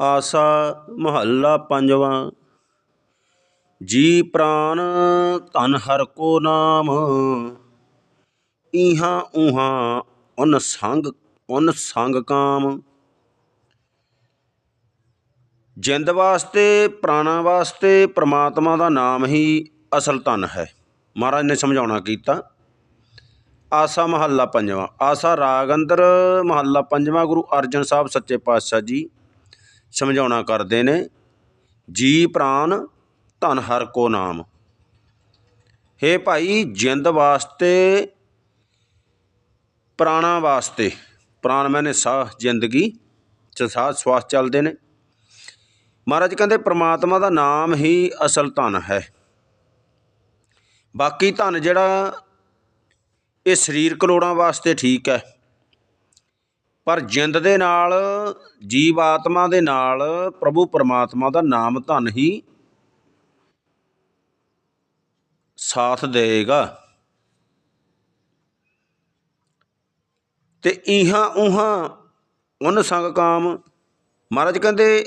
ਆਸਾ ਮਹੱਲਾ ਪੰਜਵਾਂ। ਜੀ ਪ੍ਰਾਨ ਧਨ ਹਰ ਕੋ ਨਾਮ ਇਹਾਂ ਉਹਾਂ ਉਨ ਸੰਗ ਉਨ ਸੰਗ ਕਾਮ। ਜਿੰਦ ਵਾਸਤੇ ਪ੍ਰਾਣਾ ਵਾਸਤੇ, ਪ੍ਰਮਾਤਮਾ ਦਾ ਨਾਮ ਹੀ ਅਸਲ ਧਨ ਹੈ। ਮਹਾਰਾਜ ਨੇ ਸਮਝਾਉਣਾ ਕੀਤਾ। ਆਸਾ ਮਹੱਲਾ ਪੰਜਵਾਂ। ਆਸਾ ਰਾਗ ਅੰਦਰ ਮਹੱਲਾ ਪੰਜਵਾਂ, ਗੁਰੂ ਅਰਜਨ ਸਾਹਿਬ ਸੱਚੇ ਪਾਤਸ਼ਾਹ ਜੀ। ਸਮਝਾਉਣਾ ਕਰਦੇ ਨੇ, ਜੀ ਪ੍ਰਾਨ ਧਨ ਹਰ ਕੋ ਨਾਮ। ਹੇ ਭਾਈ, ਜਿੰਦ ਵਾਸਤੇ, ਪ੍ਰਾਣਾ ਵਾਸਤੇ ਪ੍ਰਾਣ ਮੈਨੇ ਸਾਹ, ਜ਼ਿੰਦਗੀ ਚ ਸਾਹ, ਸਵਾਸ ਚੱਲਦੇ ਨੇ। ਮਹਾਰਾਜ ਕਹਿੰਦੇ, ਪ੍ਰਮਾਤਮਾ ਦਾ ਨਾਮ ਹੀ ਅਸਲ ਧਨ ਹੈ। ਬਾਕੀ ਧਨ ਜਿਹੜਾ, ਇਹ ਸਰੀਰ ਕਰੋੜਾਂ ਵਾਸਤੇ ਠੀਕ ਹੈ। ਪਰ ਜਿੰਦ ਦੇ ਨਾਲ, ਜੀਵ ਆਤਮਾ ਦੇ ਨਾਲ ਪ੍ਰਭੂ ਪਰਮਾਤਮਾ ਦਾ ਨਾਮ ਧਨ ਹੀ ਸਾਥ ਦੇਗਾ ਤੇ ਇਹਾਂ ਉਹਾਂ ਉਨ ਸੰਗ ਕਾਮ, ਮਹਾਰਾਜ ਕਹਿੰਦੇ,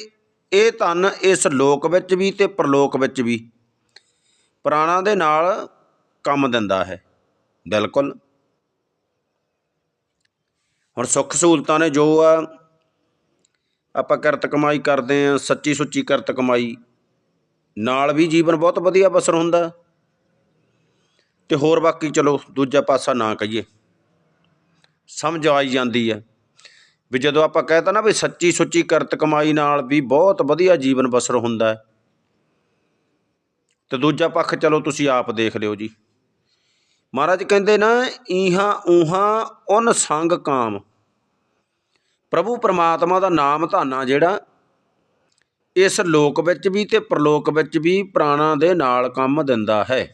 ਇਹ ਧਨ ਇਸ ਲੋਕ ਵਿੱਚ ਵੀ ਤੇ ਪ੍ਰਲੋਕ ਵਿੱਚ ਵੀ ਪ੍ਰਾਣਾ ਦੇ ਨਾਲ ਕੰਮ ਦਿੰਦਾ ਹੈ। ਬਿਲਕੁਲ। ਹੁਣ ਸੁੱਖ ਸਹੂਲਤਾਂ ਨੇ ਜੋ ਆ, ਆਪਾਂ ਕਿਰਤ ਕਮਾਈ ਕਰਦੇ ਆ, ਸੱਚੀ ਸੁੱਚੀ ਕਿਰਤ ਕਮਾਈ। ਨਾਲ ਵੀ ਜੀਵਨ ਬਹੁਤ ਵਧੀਆ ਬਸਰ ਹੁੰਦਾ। ਤੇ ਹੋਰ ਬਾਕੀ ਚਲੋ, ਦੂਜਾ ਪਾਸਾ ਨਾ ਕਹੀਏ। ਸਮਝ ਆਈ ਜਾਂਦੀ ਹੈ ਵੀ ਜਦੋਂ ਆਪਾਂ ਕਹਿਤਾ ਨਾ ਵੀ ਸੱਚੀ ਸੁੱਚੀ ਕਿਰਤ ਕਮਾਈ ਨਾਲ ਵੀ ਬਹੁਤ ਵਧੀਆ ਜੀਵਨ ਬਸਰ ਹੁੰਦਾ। ਹੈ ਤੇ ਦੂਜਾ ਪੱਖ ਚਲੋ ਤੁਸੀਂ ਆਪ ਦੇਖ ਲਿਓ ਜੀ। ਮਹਾਰਾਜ ਕਹਿੰਦੇ ਨਾ, ਈਹਾਂ ਊਹਾਂ ਉਨ ਸੰਗ ਕਾਮ। ਪ੍ਰਭੂ ਪਰਮਾਤਮਾ ਦਾ ਨਾਮ ਧਾਨਾ ਜਿਹੜਾ, ਇਸ ਲੋਕ ਵਿੱਚ ਵੀ ਤੇ ਪ੍ਰਲੋਕ ਵਿੱਚ ਵੀ ਪ੍ਰਾਣਾ ਦੇ ਨਾਲ ਕੰਮ ਦਿੰਦਾ ਹੈ।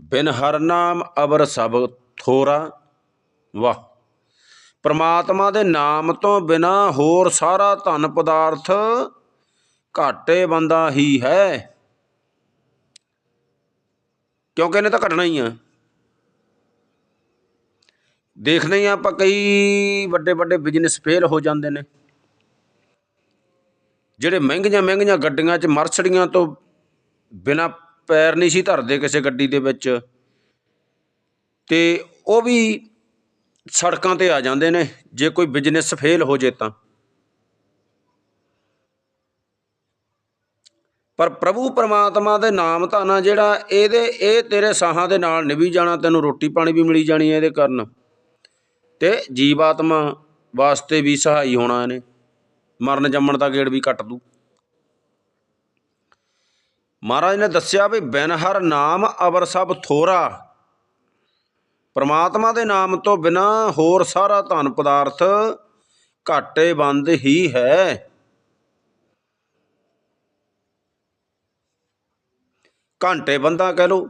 ਬਿਨ ਹਰ ਨਾਮ ਅਵਰ ਸਭ ਥੋਰਾ, ਵਾਹ। ਪਰਮਾਤਮਾ ਦੇ ਨਾਮ ਤੋਂ ਬਿਨਾ ਹੋਰ ਸਾਰਾ ਧਨ ਪਦਾਰਥ ਘਾਟੇ ਬੰਦਾ ਹੀ ਹੈ। ਕਿਉਂਕਿ ਇਹਨੇ ਤਾਂ ਘਟਣਾ ਹੀ ਆ। ਦੇਖਦੇ ਹੀ ਆ ਆਪਾਂ ਕਈ ਵੱਡੇ ਵੱਡੇ ਬਿਜ਼ਨਸ ਫੇਲ ਹੋ ਜਾਂਦੇ ਨੇ। ਜਿਹੜੇ ਮਹਿੰਗੀਆਂ ਮਹਿੰਗੀਆਂ ਗੱਡੀਆਂ 'ਚ ਮਰਸੜੀਆਂ ਤੋਂ ਬਿਨਾ ਪੈਰ ਨਹੀਂ ਸੀ ਧਰਦੇ ਕਿਸੇ ਗੱਡੀ ਦੇ ਵਿੱਚ, ਤੇ ਉਹ ਵੀ ਸੜਕਾਂ ਤੇ ਆ ਜਾਂਦੇ ਨੇ, ਜੇ ਕੋਈ ਬਿਜ਼ਨਸ ਫੇਲ ਹੋ ਜੇ ਤਾਂ। ਪਰ ਪ੍ਰਭੂ ਪਰਮਾਤਮਾ ਦੇ ਨਾਮ ਧਾਨਾ ਜਿਹੜਾ, ਇਹਦੇ, ਇਹ ਤੇਰੇ ਸਾਹਾਂ ਦੇ ਨਾਲ ਨਿਭੀ ਜਾਣਾ, ਤੈਨੂੰ ਰੋਟੀ ਪਾਣੀ ਵੀ ਮਿਲੀ ਜਾਣੀ ਹੈ ਇਹਦੇ ਕਾਰਨ। ਤੇ ਜੀਵਾਤਮਾ ਵਾਸਤੇ ਵੀ ਸਹਾਈ ਹੋਣਾ ਇਹਨੇ। ਮਰਨ ਜੰਮਣ ਦਾ ਗੇੜ ਵੀ ਕੱਟ ਦੂ। ਮਹਾਰਾਜ ਨੇ ਦੱਸਿਆ ਵੀ ਬਿਨ ਹਰ ਨਾਮ ਅਵਰ ਸਭ ਥੋਰਾ। ਪਰਮਾਤਮਾ ਦੇ ਨਾਮ ਤੋਂ ਬਿਨਾ ਹੋਰ ਸਾਰਾ ਧਨ ਪਦਾਰਥ ਘਾਟੇ ਬੰਦ ਹੀ ਹੈ। ਘੰਟੇ ਬੰਦਾ ਕਹਿ ਲੋ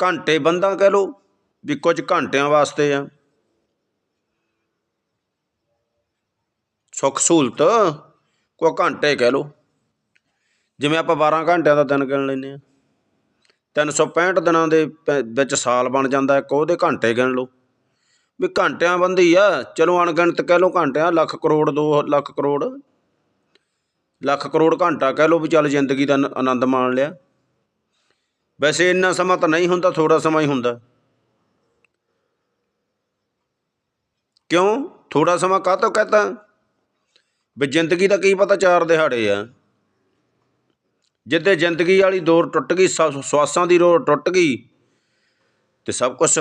ਘੰਟੇ ਬੰਦਾ ਕਹਿ ਲੋ ਵੀ ਕੁਝ ਘੰਟਿਆਂ ਵਾਸਤੇ ਆ। ਸੁੱਖ ਸਹੂਲਤ, ਕੋਈ ਘੰਟੇ ਕਹਿ ਲੋ ਜਿਵੇਂ ਆਪਾਂ 12 ਘੰਟਿਆਂ ਦਾ ਦਿਨ ਗਿਣ ਲੈਂਦੇ ਆ 365 ਦਿਨਾਂ ਦੇ ਪ- ਵਿੱਚ ਸਾਲ ਬਣ ਜਾਂਦਾ, ਇੱਕ ਉਹਦੇ ਘੰਟੇ ਗਿਣ ਲਓ। ਵੀ ਘੰਟਿਆਂ ਬੰਦੀ ਆ, ਚਲੋ ਅਣਗਿਣਤ ਕਹਿ ਲਓ ਘੰਟਿਆਂ, ਲੱਖ ਕਰੋੜ 2 ਲੱਖ ਕਰੋੜ। ਲੱਖ ਕਰੋੜ ਘੰਟਾ ਕਹਿ ਲਓ ਵੀ ਚੱਲ ਜ਼ਿੰਦਗੀ ਦਾ ਆਨੰਦ ਮਾਣ ਲਿਆ। ਵੈਸੇ ਇੰਨਾ ਸਮਾਂ ਤਾਂ ਨਹੀਂ ਹੁੰਦਾ ਥੋੜਾ ਸਮਾਂ ਹੀ ਹੁੰਦਾ। ਕਿਉਂ? ਥੋੜਾ ਸਮਾਂ ਕਾਹਤੋਂ ਕਹਤਾ? ਵੀ ਜ਼ਿੰਦਗੀ ਦਾ ਕੀ ਪਤਾ ਚਾਰ ਦਿਹਾੜੇ ਆ। ਜਿੱਦੇ ਜ਼ਿੰਦਗੀ ਵਾਲੀ ਡੋਰ ਟੁੱਟ ਗਈ, ਸ- ਸਵਾਸਾਂ ਦੀ ਡੋਰ ਟੁੱਟ ਗਈ, ਤੇ ਸਭ ਕੁਝ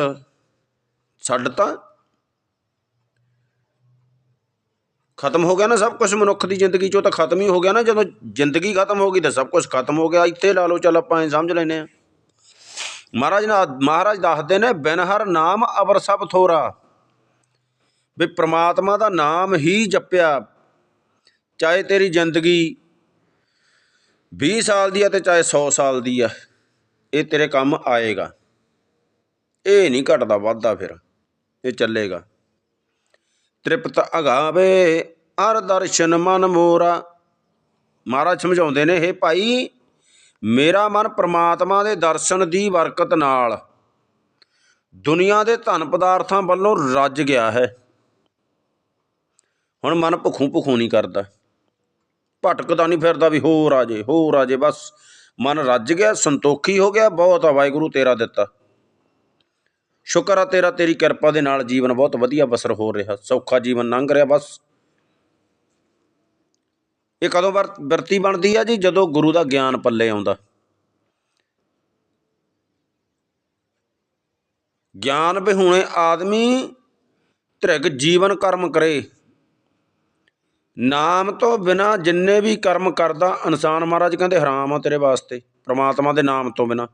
ਛੱਡਤਾ ਖਤਮ ਹੋ ਗਿਆ ਨਾ ਸਭ ਕੁਝ ਮਨੁੱਖ ਦੀ ਜ਼ਿੰਦਗੀ ਚੋਂ ਤਾਂ ਖਤਮ ਹੀ ਹੋ ਗਿਆ ਨਾ। ਜਦੋਂ ਜ਼ਿੰਦਗੀ ਖਤਮ ਹੋ ਗਈ ਤਾਂ ਸਭ ਕੁਝ ਖਤਮ ਹੋ ਗਿਆ। ਇੱਥੇ ਲਾ ਲਓ, ਚੱਲ ਆਪਾਂ ਐਂ ਸਮਝ ਲੈਨੇ ਆ ਮਹਾਰਾਜ ਨਾ, ਮਹਾਰਾਜ ਦੱਸਦੇ ਨੇ ਬਿਨ ਹਰ ਨਾਮ ਅਵਰ ਸਭ ਥੋਰਾ। ਵੀ ਪ੍ਰਮਾਤਮਾ ਦਾ ਨਾਮ ਹੀ ਜਪਿਆ। ਚਾਹੇ ਤੇਰੀ ਜ਼ਿੰਦਗੀ 20 ਸਾਲ ਦੀ ਆ ਤੇ ਚਾਹੇ 100 ਸਾਲ ਦੀ ਆ, ਇਹ ਤੇਰੇ ਕੰਮ ਆਏਗਾ। ਇਹ ਨਹੀਂ ਘਟਦਾ ਵੱਧਦਾ ਫਿਰ, ਇਹ ਚੱਲੇਗਾ। ਤ੍ਰਿਪਤ ਅਗਾਵੇ ਅਰ ਦਰਸ਼ਨ ਮਨ ਮੋਰਾ। ਮਹਾਰਾਜ ਸਮਝਾਉਂਦੇ ਨੇ ਇਹ ਭਾਈ, ਮੇਰਾ ਮਨ ਪ੍ਰਮਾਤਮਾ ਦੇ ਦਰਸ਼ਨ ਦੀ ਬਰਕਤ ਨਾਲ ਦੁਨੀਆ ਦੇ ਧਨ ਪਦਾਰਥਾਂ ਵੱਲੋਂ ਰੱਜ ਗਿਆ ਹੈ। ਹੁਣ ਮਨ ਭੁੱਖੂ ਭੁੱਖੂ ਨਹੀਂ ਕਰਦਾ। ਭਟਕਦਾ ਨਹੀਂ ਫਿਰਦਾ ਵੀ ਹੋਰ ਆ ਜੇ, ਹੋਰ ਆ ਜੇ, ਬਸ ਮਨ ਰੱਜ ਗਿਆ, ਸੰਤੋਖੀ ਹੋ ਗਿਆ, ਬਹੁਤ ਆ ਵਾਹਿਗੁਰੂ ਤੇਰਾ ਦਿੱਤਾ। ਸ਼ੁਕਰ ਆ ਤੇਰਾ, ਤੇਰੀ ਕਿਰਪਾ ਦੇ ਨਾਲ ਜੀਵਨ ਬਹੁਤ ਵਧੀਆ ਬਸਰ ਹੋ ਰਿਹਾ, ਸੌਖਾ ਜੀਵਨ ਲੰਘ ਰਿਹਾ ਬਸ। ਇਹ ਕਦੋਂ ਵਰ, ਵਰਤੀ ਬਣਦੀ ਆ ਜੀ? ਜਦੋਂ ਗੁਰੂ ਦਾ ਗਿਆਨ ਪੱਲੇ ਆਉਂਦਾ। ਗਿਆਨ ਬਿਹੂਣੇ ਆਦਮੀ ਧ੍ਰਿਗ ਜੀਵਨ ਕਰਮ ਕਰੇ। ਨਾਮ ਤੋਂ ਬਿਨਾ ਜਿੰਨੇ ਵੀ ਕਰਮ ਕਰਦਾ, ਇਨਸਾਨ ਮਹਾਰਾਜ ਕਹਿੰਦੇ ਹਰਾਮ ਆ ਤੇਰੇ ਵਾਸਤੇ, ਪ੍ਰਮਾਤਮਾ ਦੇ ਨਾਮ ਤੋਂ ਬਿਨਾ।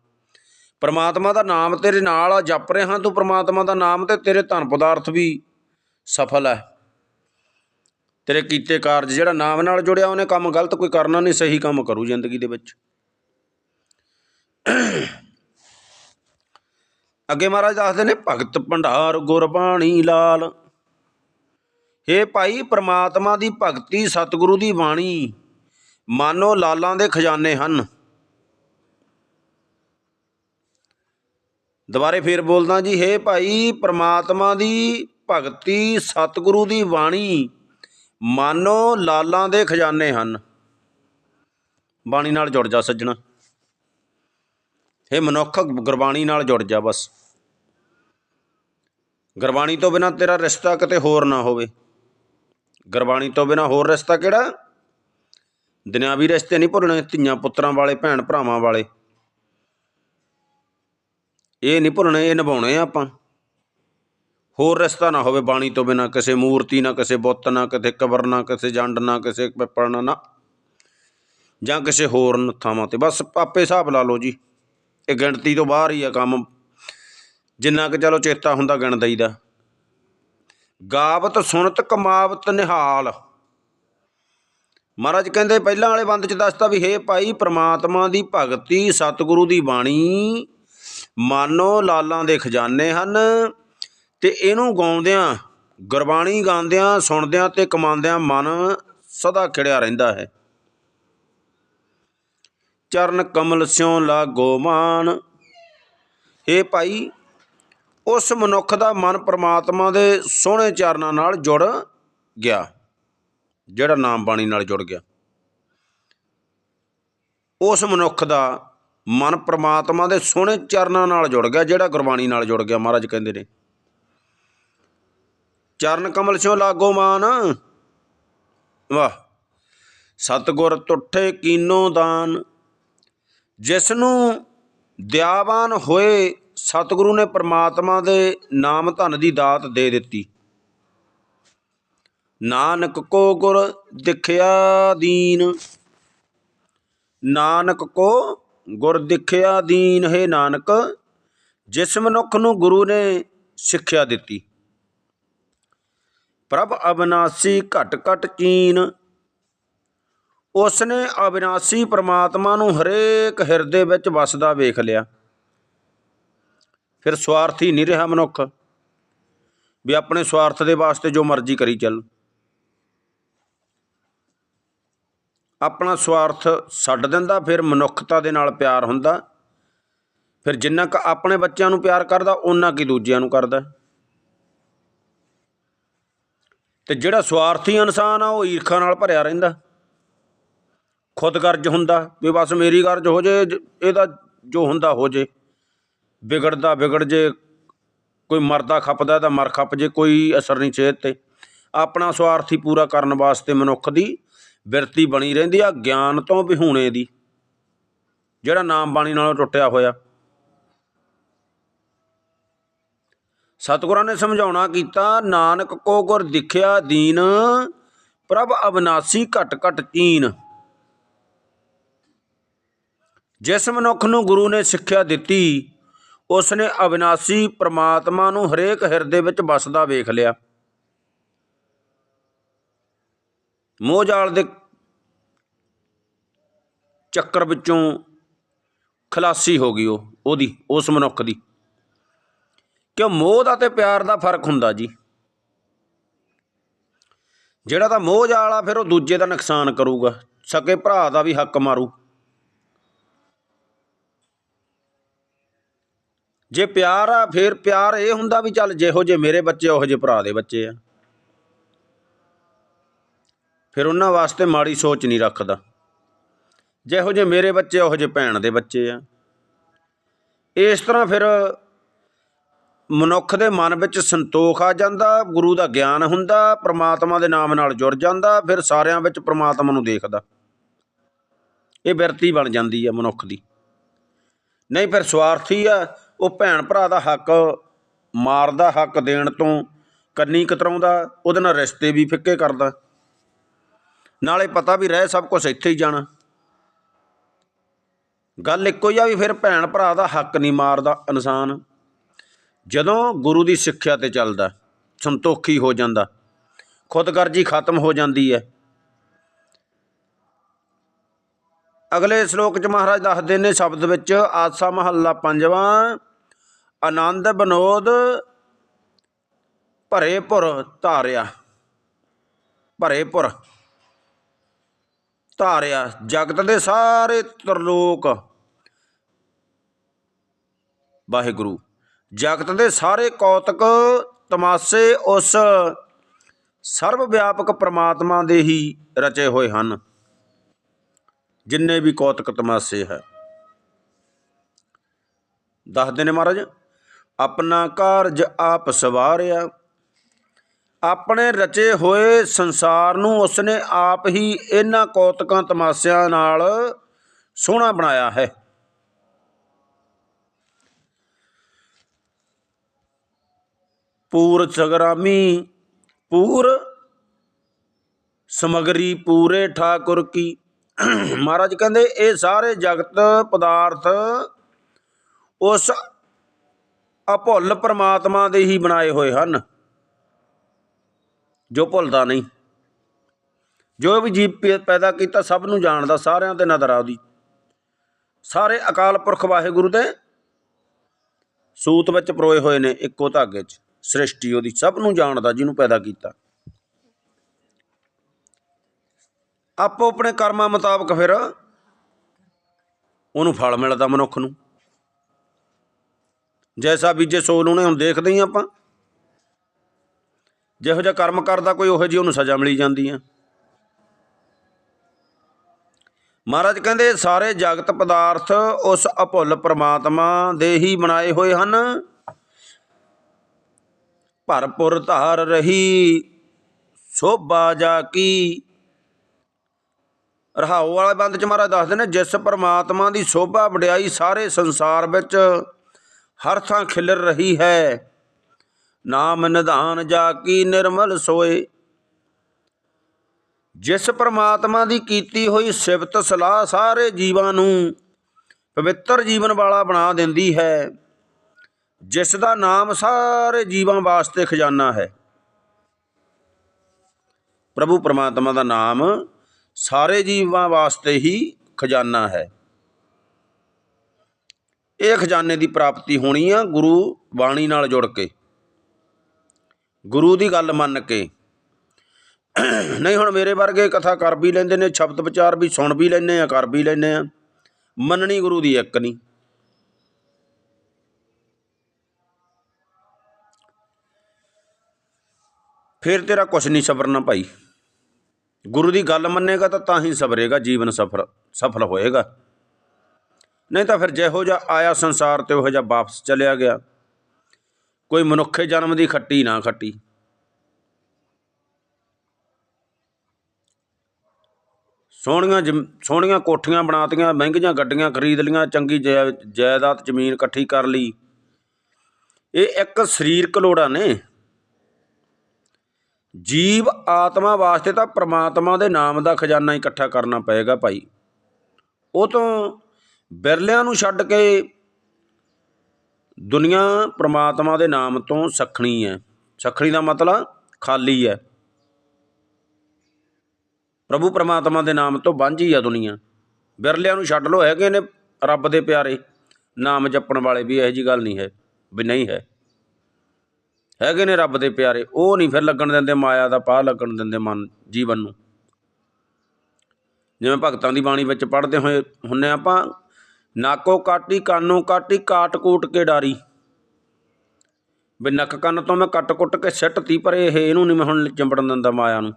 ਪ੍ਰਮਾਤਮਾ ਦਾ ਨਾਮ ਤੇਰੇ ਨਾਲ ਆ, ਜਪ ਰਿਹਾ ਤੂੰ, ਪ੍ਰਮਾਤਮਾ ਦਾ ਨਾਮ ਤੇ ਤੇਰੇ ਧਨ ਪਦਾਰਥ ਵੀ ਸਫਲ ਹੈ ਤੇਰੇ ਕੀਤੇ ਕਾਰਜ ਜਿਹੜਾ ਨਾਮ ਨਾਲ ਜੁੜਿਆ, ਉਹਨੇ ਕੰਮ ਗਲਤ ਕੋਈ ਕਰਨਾ ਨਹੀਂ, ਸਹੀ ਕੰਮ ਕਰੂ ਜ਼ਿੰਦਗੀ ਦੇ ਵਿੱਚ। ਅੱਗੇ ਮਹਾਰਾਜ ਦੱਸਦੇ ਨੇ, ਭਗਤ ਭੰਡਾਰ ਗੁਰਬਾਣੀ ਲਾਲ। ਹੇ ਭਾਈ, ਪ੍ਰਮਾਤਮਾ ਦੀ ਭਗਤੀ ਸਤਿਗੁਰੂ ਦੀ ਬਾਣੀ। ਮਾਨੋ ਲਾਲਾਂ ਦੇ ਖਜ਼ਾਨੇ ਹਨ। ਦੁਬਾਰੇ ਫੇਰ ਬੋਲਦਾ ਜੀ, ਹੇ ਭਾਈ, ਪ੍ਰਮਾਤਮਾ ਦੀ ਭਗਤੀ ਸਤਿਗੁਰੂ ਦੀ ਬਾਣੀ ਮਾਨੋ ਲਾਲਾਂ ਦੇ ਖਜ਼ਾਨੇ ਹਨ। ਬਾਣੀ ਨਾਲ ਜੁੜ ਜਾ ਸੱਜਣਾ। ਹੇ ਮਨੁੱਖ, ਗੁਰਬਾਣੀ ਨਾਲ ਜੁੜ ਜਾ ਬਸ। ਗੁਰਬਾਣੀ ਤੋਂ ਬਿਨਾ ਤੇਰਾ ਰਿਸ਼ਤਾ ਕਿਤੇ ਹੋਰ ਨਾ ਹੋਵੇ। ਗੁਰਬਾਣੀ ਤੋਂ ਬਿਨਾ ਹੋਰ ਰਿਸ਼ਤਾ ਕਿਹੜਾ? ਦੁਨਿਆਵੀ ਰਿਸ਼ਤੇ ਨਹੀਂ ਭੁੱਲਣੇ, ਧੀਆਂ ਪੁੱਤਰਾਂ ਵਾਲੇ, ਭੈਣ ਭਰਾਵਾਂ ਵਾਲੇ। ਇਹ ਨਹੀਂ ਭੁੱਲਣੇ, ਇਹ ਨਿਭਾਉਣੇ ਆ ਆਪਾਂ। ਹੋਰ ਰਿਸ਼ਤਾ ਨਾ ਹੋਵੇ ਬਾਣੀ ਤੋਂ ਬਿਨਾ, ਕਿਸੇ ਮੂਰਤੀ ਨਾ, ਕਿਸੇ ਬੁੱਤ ਨਾ, ਕਿਸੇ ਕਬਰ ਨਾ, ਕਿਸੇ ਜੰਡ ਨਾ, ਕਿਸੇ ਪਿੱਪਲ ਨਾ ਨਾ। ਜਾਂ ਕਿਸੇ ਹੋਰ ਥਾਵਾਂ ਤੇ। ਬਸ ਆਪੇ ਹਿਸਾਬ ਲਾ ਲਓ ਜੀ। ਇਹ ਗਿਣਤੀ ਤੋਂ ਬਾਹਰ ਹੀ ਆ ਕੰਮ। ਜਿੰਨਾ ਕਿ ਚਲੋ ਚੇਤਾ ਹੁੰਦਾ ਗਿਣ ਦਈਦਾ। ਗਾਵਤ ਸੁਣਤ ਕਮਾਵਤ ਨਿਹਾਲ। ਮਹਾਰਾਜ ਕਹਿੰਦੇ, ਪਹਿਲਾਂ ਵਾਲੇ ਬੰਦ ਚ ਦੱਸਤਾ ਵੀ, ਹੇ ਭਾਈ, ਪ੍ਰਮਾਤਮਾ ਦੀ ਭਗਤੀ ਸਤਿਗੁਰੂ ਦੀ ਬਾਣੀ ਮਾਨੋ ਲਾਲਾਂ ਦੇ ਖਜ਼ਾਨੇ ਹਨ ਤੇ ਇਹਨੂੰ ਗਾਉਂਦਿਆਂ, ਗੁਰਬਾਣੀ ਗਾਉਂਦਿਆਂ, ਸੁਣਦਿਆਂ ਤੇ ਕਮਾਉਂਦਿਆਂ ਮਨ ਸਦਾ ਖਿੜਿਆ ਰਹਿੰਦਾ ਹੈ। ਚਰਨ ਕਮਲ ਸਿਉ ਲਾਗੋ ਮਾਨ। ਹੇ ਭਾਈ ਉਸ ਮਨੁੱਖ ਦਾ ਮਨ ਪ੍ਰਮਾਤਮਾ ਦੇ ਸੋਹਣੇ ਚਰਨਾਂ ਨਾਲ ਜੁੜ ਗਿਆ, ਜਿਹੜਾ ਨਾਮ ਬਾਣੀ ਨਾਲ ਜੁੜ ਗਿਆ। ਉਸ ਮਨੁੱਖ ਦਾ ਮਨ ਪ੍ਰਮਾਤਮਾ ਦੇ ਸੋਹਣੇ ਚਰਨਾਂ ਨਾਲ ਜੁੜ ਗਿਆ, ਜਿਹੜਾ ਗੁਰਬਾਣੀ ਨਾਲ ਜੁੜ ਗਿਆ, ਮਹਾਰਾਜ ਕਹਿੰਦੇ ਨੇ। ਚਰਨ ਕਮਲ ਸਿਓ ਲਾਗੋ ਮਾਨ, ਵਾਹ। ਸਤਗੁਰ ਤੁਠੇ ਕੀਨੋ ਦਾਨ ਜਿਸ ਨੂੰ ਦਿਆਵਾਨ ਹੋਏ ਸਤਿਗੁਰੂ ਨੇ ਪ੍ਰਮਾਤਮਾ ਦੇ ਨਾਮ ਧਨ ਦੀ ਦਾਤ ਦੇ ਦਿੱਤੀ। ਨਾਨਕ ਕੋ ਗੁਰ ਦਿਖਿਆ ਦੀਨ, ਨਾਨਕ ਕੋ ਗੁਰ ਦਿਖਿਆ ਦੀਨ, ਹੈ ਨਾਨਕ, ਜਿਸ ਮਨੁੱਖ ਨੂੰ ਗੁਰੂ ਨੇ ਸਿੱਖਿਆ ਦਿੱਤੀ। ਪ੍ਰਭ ਅਬਨਾਸੀ ਘਟ ਘਟ ਚੀਨ ਉਸ ਨੇ ਅਬਿਨਾਸੀ ਪ੍ਰਮਾਤਮਾ ਨੂੰ ਹਰੇਕ ਹਿਰਦੇ ਵਿੱਚ ਵਸਦਾ ਵੇਖ ਲਿਆ। ਫਿਰ ਸਵਾਰਥੀ ਨਹੀਂ ਰਿਹਾ ਮਨੁੱਖ ਵੀ ਆਪਣੇ ਸਵਾਰਥ ਦੇ ਵਾਸਤੇ ਜੋ ਮਰਜ਼ੀ ਕਰੀ ਚੱਲ। ਆਪਣਾ ਸਵਾਰਥ ਛੱਡ ਦਿੰਦਾ, ਫਿਰ ਮਨੁੱਖਤਾ ਦੇ ਨਾਲ ਪਿਆਰ ਹੁੰਦਾ। ਫਿਰ ਜਿੰਨਾ ਕੁ ਆਪਣੇ ਬੱਚਿਆਂ ਨੂੰ ਪਿਆਰ ਕਰਦਾ ਉਹਨਾਂ ਕੀ ਦੂਜਿਆਂ ਨੂੰ ਕਰਦਾ। ਤੇ ਜਿਹੜਾ ਸਵਾਰਥੀ ਇਨਸਾਨ ਆ, ਉਹ ਈਰਖਾ ਨਾਲ ਭਰਿਆ ਰਹਿੰਦਾ। ਖੁਦਗਰਜ ਹੁੰਦਾ ਵੀ ਬਸ ਮੇਰੀ ਗਰਜ ਹੋ ਜੇ, ਇਹਦਾ ਜੋ ਹੁੰਦਾ ਹੋ ਜੇ। ਵਿਗੜਦਾ, ਵਿਗੜ ਜੇ ਕੋਈ ਮਰਦਾ ਖਪਦਾ ਤਾਂ ਮਰ ਖਪ ਜੇ, ਕੋਈ ਅਸਰ ਨਹੀਂ ਸਿਹਤ ਤੇ। ਆਪਣਾ ਸਵਾਰਥੀ ਪੂਰਾ ਕਰਨ ਵਾਸਤੇ ਮਨੁੱਖ ਦੀ ਬਿਰਤੀ ਬਣੀ ਰਹਿੰਦੀ ਆ, ਗਿਆਨ ਤੋਂ ਵਿਹੂਣੇ ਦੀ। ਜਿਹੜਾ ਨਾਮ ਬਾਣੀ ਨਾਲੋਂ ਟੁੱਟਿਆ ਹੋਇਆ। ਸਤਿਗੁਰਾਂ ਨੇ ਸਮਝਾਉਣਾ ਕੀਤਾ, ਨਾਨਕ ਕੋ ਗੁਰ ਦਿਖਿਆ ਦੀਨ, ਪ੍ਰਭ ਅਬਨਾਸੀ ਘਟ ਘਟ ਚੀਨ ਜਿਸ ਮਨੁੱਖ ਨੂੰ ਗੁਰੂ ਨੇ ਸਿੱਖਿਆ ਦਿੱਤੀ ਉਸ ਨੇ ਅਬਿਨਾਸੀ ਪ੍ਰਮਾਤਮਾ ਨੂੰ ਹਰੇਕ ਹਿਰਦੇ ਵਿੱਚ ਵਸਦਾ ਵੇਖ ਲਿਆ। ਮੋਹ ਜਾਲ ਦੇ ਚੱਕਰ ਵਿੱਚੋਂ ਖਲਾਸੀ ਹੋ ਗਈ ਉਹ, ਉਹਦੀ, ਉਸ ਮਨੁੱਖ ਦੀ। ਕਿਉਂ ਮੋਹ ਦਾ ਤੇ ਪਿਆਰ ਦਾ ਫ਼ਰਕ ਹੁੰਦਾ ਜੀ? ਜਿਹੜਾ ਤਾਂ ਮੋਹ ਜਾਲ ਆ, ਫਿਰ ਉਹ ਦੂਜੇ ਦਾ ਨੁਕਸਾਨ ਕਰੂਗਾ। ਸਕੇ ਭਰਾ ਦਾ ਵੀ ਹੱਕ ਮਾਰੂ। ਜੇ ਪਿਆਰ ਆ, ਫਿਰ ਪਿਆਰ ਇਹ ਹੁੰਦਾ ਵੀ ਚੱਲ ਜਿਹੋ ਜੇ ਮੇਰੇ ਬੱਚੇ, ਉਹੋ ਜੇ ਭਰਾ ਦੇ ਬੱਚੇ ਆ। ਫਿਰ ਉਹਨਾਂ ਵਾਸਤੇ ਮਾੜੀ ਸੋਚ ਨਹੀਂ ਰੱਖਦਾ। ਜਿਹੋ ਜਿਹੇ ਮੇਰੇ ਬੱਚੇ, ਉਹੋ ਜਿਹੇ ਭੈਣ ਦੇ ਬੱਚੇ ਆ। ਇਸ ਤਰ੍ਹਾਂ ਫਿਰ ਮਨੁੱਖ ਦੇ ਮਨ ਵਿੱਚ ਸੰਤੋਖ ਆ ਜਾਂਦਾ, ਗੁਰੂ ਦਾ ਗਿਆਨ ਹੁੰਦਾ, ਪ੍ਰਮਾਤਮਾ ਦੇ ਨਾਮ ਨਾਲ ਜੁੜ ਜਾਂਦਾ, ਫਿਰ ਸਾਰਿਆਂ ਵਿੱਚ ਪ੍ਰਮਾਤਮਾ ਨੂੰ ਦੇਖਦਾ। ਇਹ ਬਿਰਤੀ ਬਣ ਜਾਂਦੀ ਆ ਮਨੁੱਖ ਦੀ। ਨਹੀਂ, ਫਿਰ ਸਵਾਰਥੀ ਆ ਉਹ ਭੈਣ ਭਰਾ ਦਾ ਹੱਕ ਮਾਰਦਾ, ਹੱਕ ਦੇਣ ਤੋਂ ਕੰਨੀ ਕਤਰਾਉਂਦਾ, ਉਹਦੇ ਨਾਲ ਰਿਸ਼ਤੇ ਵੀ ਫਿੱਕੇ ਕਰਦਾ। ਨਾਲੇ ਪਤਾ ਵੀ ਰਹਿ ਸਭ ਕੁਝ ਇੱਥੇ ਹੀ ਜਾਣਾ। ਗੱਲ ਇੱਕੋ ਹੀ ਆ ਵੀ ਫਿਰ ਭੈਣ ਭਰਾ ਦਾ ਹੱਕ ਨਹੀਂ ਮਾਰਦਾ ਇਨਸਾਨ। ਜਦੋਂ ਗੁਰੂ ਦੀ ਸਿੱਖਿਆ ਤੇ ਚੱਲਦਾ, ਸੰਤੋਖੀ ਹੋ ਜਾਂਦਾ, ਖੁਦਗਰਜੀ ਖਤਮ ਹੋ ਜਾਂਦੀ ਹੈ। ਅਗਲੇ ਸ਼ਲੋਕ ਚ ਮਹਾਰਾਜ ਦੱਸਦੇ ਨੇ, ਸ਼ਬਦ ਵਿੱਚ, ਆਸਾ ਮਹੱਲਾ ਪੰਜਵਾਂ ਆਨੰਦ ਬਨੋਦ ਭਰੇ ਪੁਰ ਧਾਰਿਆ, ਭਰੇ ਪੁਰ ਧਾਰਿਆ, ਜਗਤ ਦੇ ਸਾਰੇ ਤਰਲੋਕ। ਵਾਹਿਗੁਰੂ, ਜਗਤ ਦੇ ਸਾਰੇ ਕੌਤਕ ਤਮਾਸੇ ਉਸ ਸਰਵ ਵਿਆਪਕ ਪ੍ਰਮਾਤਮਾ ਦੇ ਹੀ ਰਚੇ ਹੋਏ ਹਨ, ਜਿੰਨੇ ਵੀ ਕੌਤਕ ਤਮਾਸੇ ਹੈ। ਦੱਸਦੇ ਨੇ ਮਹਾਰਾਜ? ਆਪਣਾ ਕਾਰਜ ਆਪ ਸਵਾਰਿਆ। ਆਪਣੇ ਰਚੇ ਹੋਏ ਸੰਸਾਰ ਨੂੰ ਉਸਨੇ ਆਪ ਹੀ ਇਹਨਾਂ ਕੌਤਕਾਂ ਤਮਾਸਿਆਂ ਨਾਲ ਸੋਹਣਾ ਬਣਾਇਆ ਹੈ। ਪੂਰ ਸਗਰਾਮੀ, ਪੂਰ ਸਮਗਰੀ ਪੂਰੇ ਠਾਕੁਰ ਕੀ। ਮਹਾਰਾਜ ਕਹਿੰਦੇ, ਇਹ ਸਾਰੇ ਜਗਤ ਪਦਾਰਥ ਉਸ ਅਭੁੱਲ ਪਰਮਾਤਮਾ ਦੇ ਹੀ ਬਣਾਏ ਹੋਏ ਹਨ। ਜੋ ਭੁੱਲਦਾ ਨਹੀਂ। ਜੋ ਵੀ ਜੀਵ ਪੈਦਾ ਕੀਤਾ ਸਭ ਨੂੰ ਜਾਣਦਾ, ਸਾਰਿਆਂ ਤੇ ਨਜ਼ਰ ਆ ਉਹਦੀ। ਸਾਰੇ ਅਕਾਲ ਪੁਰਖ ਵਾਹਿਗੁਰੂ ਦੇ ਸੂਤ ਵਿੱਚ ਪਰੋਏ ਹੋਏ ਨੇ ਇੱਕੋ ਧਾਗੇ 'ਚ ਸ੍ਰਿਸ਼ਟੀ ਉਹਦੀ ਸਭ ਨੂੰ ਜਾਣਦਾ, ਜਿਹਨੂੰ ਪੈਦਾ ਕੀਤਾ। ਆਪੋ ਆਪਣੇ ਕਰਮਾਂ ਮੁਤਾਬਕ ਫਿਰ ਉਹਨੂੰ ਫਲ ਮਿਲਦਾ ਮਨੁੱਖ ਨੂੰ। ਜੈਸਾ ਬੀਜੇ ਸੋ ਲੂਣੇ ਹੁਣ ਦੇਖਦੇ ਹੀ ਆਪਾਂ। ਜਿਹੋ ਜਿਹਾ ਕਰਮ ਕਰਦਾ ਕੋਈ ਉਹੋ ਜਿਹੀ ਉਹਨੂੰ ਸਜ਼ਾ ਮਿਲੀ ਜਾਂਦੀ ਆ। ਮਹਾਰਾਜ ਕਹਿੰਦੇ, ਸਾਰੇ ਜਗਤ ਪਦਾਰਥ ਉਸ ਅਭੁੱਲ ਪ੍ਰਮਾਤਮਾ ਦੇ ਹੀ ਬਣਾਏ ਹੋਏ ਹਨ। ਭਰਪੁਰ ਧਾਰ ਰਹੀ ਸੋਭਾ ਜਾ ਕੀ? ਰਹਾਉ ਵਾਲੇ ਬੰਦ ਚ ਮਹਾਰਾਜ ਦੱਸਦੇ ਨੇ, ਜਿਸ ਪਰਮਾਤਮਾ ਦੀ ਸੋਭਾ ਵਡਿਆਈ ਸਾਰੇ ਸੰਸਾਰ ਵਿੱਚ ਹਰ ਥਾਂ ਖਿਲਰ ਰਹੀ ਹੈ। ਨਾਮ ਨਿਧਾਨ ਜਾ ਕੀ ਨਿਰਮਲ ਸੋਏ। ਜਿਸ ਪਰਮਾਤਮਾ ਦੀ ਕੀਤੀ ਹੋਈ ਸਿਫਤ ਸਲਾਹ ਸਾਰੇ ਜੀਵਾਂ ਨੂੰ ਪਵਿੱਤਰ ਜੀਵਨ ਵਾਲਾ ਬਣਾ ਦਿੰਦੀ ਹੈ। ਜਿਸ ਦਾ ਨਾਮ ਸਾਰੇ ਜੀਵਾਂ ਵਾਸਤੇ ਖਜ਼ਾਨਾ ਹੈ। ਪ੍ਰਭੂ ਪਰਮਾਤਮਾ ਦਾ ਨਾਮ ਸਾਰੇ ਜੀਵਾਂ ਵਾਸਤੇ ਹੀ ਖਜ਼ਾਨਾ ਹੈ। ਇਹ ਖਜ਼ਾਨੇ ਦੀ ਪ੍ਰਾਪਤੀ ਹੋਣੀ ਆ ਗੁਰੂ ਬਾਣੀ ਨਾਲ ਜੁੜ ਕੇ। ਗੁਰੂ ਦੀ ਗੱਲ ਮੰਨ ਕੇ। ਨਹੀਂ ਹੁਣ ਮੇਰੇ ਵਰਗੇ ਕਥਾ ਕਰ ਵੀ ਲੈਂਦੇ ਨੇ, ਸ਼ਬਦ ਵਿਚਾਰ ਵੀ ਸੁਣ ਵੀ ਲੈਂਦੇ ਆ, ਕਰ ਵੀ ਲੈਂਦੇ ਆ। ਮੰਨਣੀ ਗੁਰੂ ਦੀ ਇੱਕ ਨਹੀਂ। ਫਿਰ ਤੇਰਾ ਕੁਛ ਨਹੀਂ ਸਬਰਨਾ ਭਾਈ। ਗੁਰੂ ਦੀ ਗੱਲ ਮੰਨੇਗਾ ਤਾਂ ਤਾਂ ਹੀ ਸਬਰੇਗਾ ਜੀਵਨ ਸਫਲ ਸਫਲ ਹੋਏਗਾ। ਨਹੀਂ ਤਾਂ ਫਿਰ ਜਿਹੋ ਜਿਹਾ ਆਇਆ ਸੰਸਾਰ ਤੇ ਉਹੋ ਜਿਹਾ ਵਾਪਸ ਚਲਿਆ ਗਿਆ। ਕੋਈ ਮਨੁੱਖੇ ਜਨਮ ਦੀ ਖੱਟੀ ਨਾ ਖੱਟੀ। ਸੋਹਣੀਆਂ ਜ਼ਮ- ਸੋਹਣੀਆਂ ਕੋਠੀਆਂ ਬਣਾਤੀਆਂ, ਮਹਿੰਗੀਆਂ ਗੱਡੀਆਂ ਖਰੀਦ ਲੀਆਂ, ਚੰਗੀ ਜੈ- ਜਾਇਦਾਦ ਜ਼ਮੀਨ ਇਕੱਠੀ ਕਰ ਲਈ। ਇਹ ਇੱਕ ਸਰੀਰਕ ਲੋੜਾਂ ਨੇ। ਜੀਵ ਆਤਮਾ ਵਾਸਤੇ ਤਾਂ ਪ੍ਰਮਾਤਮਾ ਦੇ ਨਾਮ ਦਾ ਖਜ਼ਾਨਾ ਇਕੱਠਾ ਕਰਨਾ ਪਏਗਾ ਭਾਈ। ਉਹ ਤੋਂ ਬਿਰਲਿਆਂ ਨੂੰ ਛੱਡ ਕੇ ਦੁਨੀਆ ਪ੍ਰਮਾਤਮਾ ਦੇ ਨਾਮ ਤੋਂ ਸਖਣੀ ਹੈ। ਸਖਣੀ ਦਾ ਮਤਲਬ ਖਾਲੀ ਹੈ। ਪ੍ਰਭੂ ਪ੍ਰਮਾਤਮਾ ਦੇ ਨਾਮ ਤੋਂ ਵਾਂਝੀ ਆ ਦੁਨੀਆ। ਬਿਰਲਿਆਂ ਨੂੰ ਛੱਡ ਲੋ ਹੈਗੇ ਨੇ ਰੱਬ ਦੇ ਪਿਆਰੇ। ਨਾਮ ਜਪਣ ਵਾਲੇ ਵੀ ਇਹੋ ਜੀ ਗੱਲ ਨਹੀਂ ਹੈ ਵੀ ਨਹੀਂ ਹੈ। ਹੈਗੇ ਨੇ ਰੱਬ ਦੇ ਪਿਆਰੇ, ਉਹ ਨਹੀਂ ਫਿਰ ਲੱਗਣ ਦਿੰਦੇ, ਮਾਇਆ ਦਾ ਪਾਹ ਲੱਗਣ ਦਿੰਦੇ ਮਨ, ਜੀਵਨ ਨੂੰ। ਜਿਵੇਂ ਭਗਤਾਂ ਦੀ ਬਾਣੀ ਵਿੱਚ ਪੜ੍ਹਦੇ ਹੋਏ ਹੁੰਨੇ ਆਪਾਂ ਨਾਕੋ ਕਾਟੀ, ਕਾਨੋ ਕਾਟੀ, ਕਾਟ ਕੂਟ ਕੇ ਡਾਰੀ। ਵੀ ਨੱਕ ਕੰਨ ਤੋਂ ਮੈਂ ਕੱਟ ਕੁੱਟ ਕੇ ਸਿੱਟ ਤੀ ਪਰ ਇਹ ਇਹਨੂੰ ਨਹੀਂ ਮੈਂ ਹੁਣ ਚਿੰਬੜਨ ਦਿੰਦਾ ਮਾਇਆ ਨੂੰ।